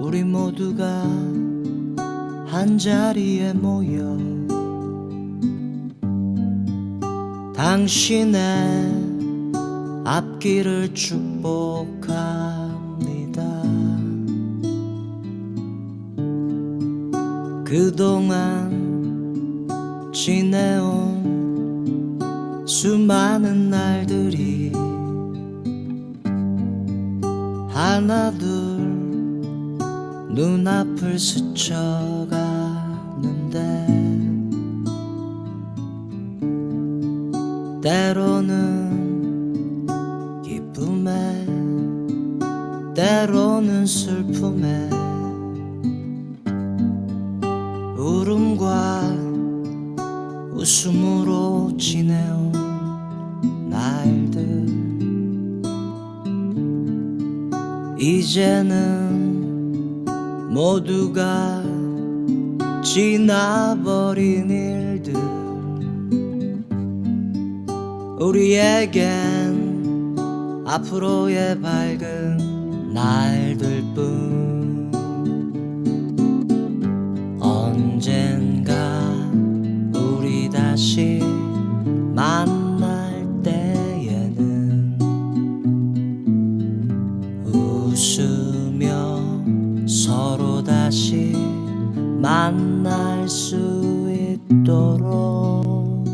우리 모두가 한 자리에 모여 당신의 앞길을 축복합니다. 그동안 지내온 수많은 날들이 하나 둘 눈앞을 스쳐가는데 때로는 기쁨에 때로는 슬픔에 울음과 웃음으로 지내온 날들 이제는 모두가 지나버린 일들 우리에겐 앞으로의 밝은 날들 뿐. 언젠가 우리 다시 있도록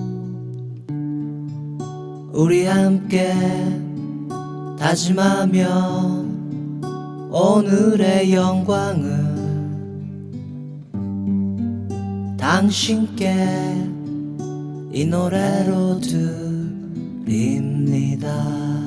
우리 함께 다짐하며 오늘의 영광을 당신께 이 노래로 드립니다.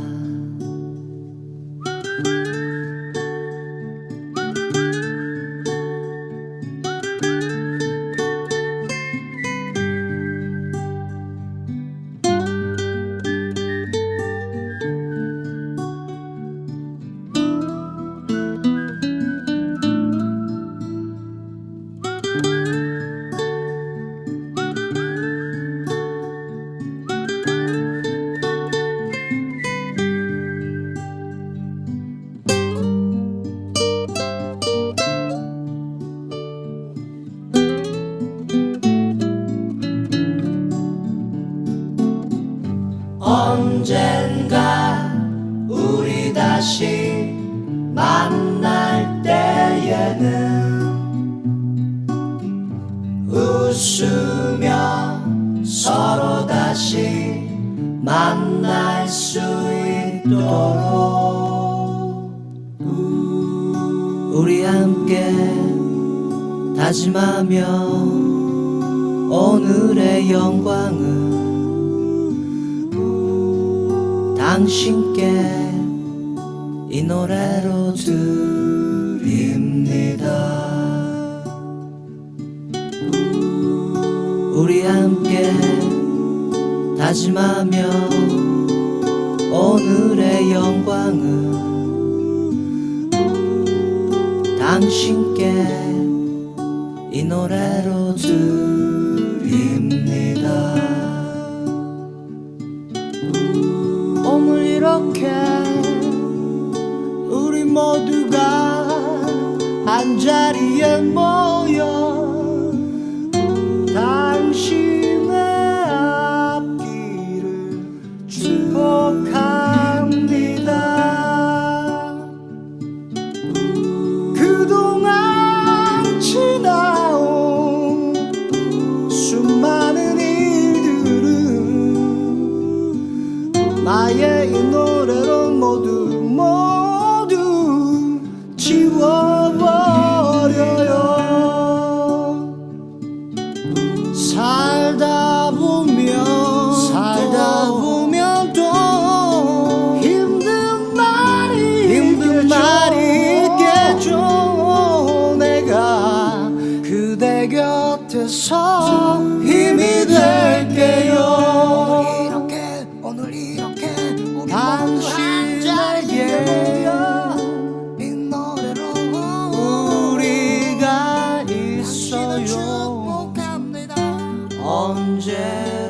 언젠가 우리 다시 만 웃으며 서로 다시 만날 수 있도록 우리 함께 다짐하며 오늘의 영광을 당신께 이 노래로 드립니다. 다짐하며 오늘의 영광을 당신께 이 노래로 드립니다. 오늘 이렇게 우리 모두가 한 자리에 모여 나의 이 노래로 모두 모두 지워버려요. 살다 보면 살다 보면 또 힘든 날이 힘든 날이 있겠죠. 내가 그대 곁에서 힘이 축복합니다. 언제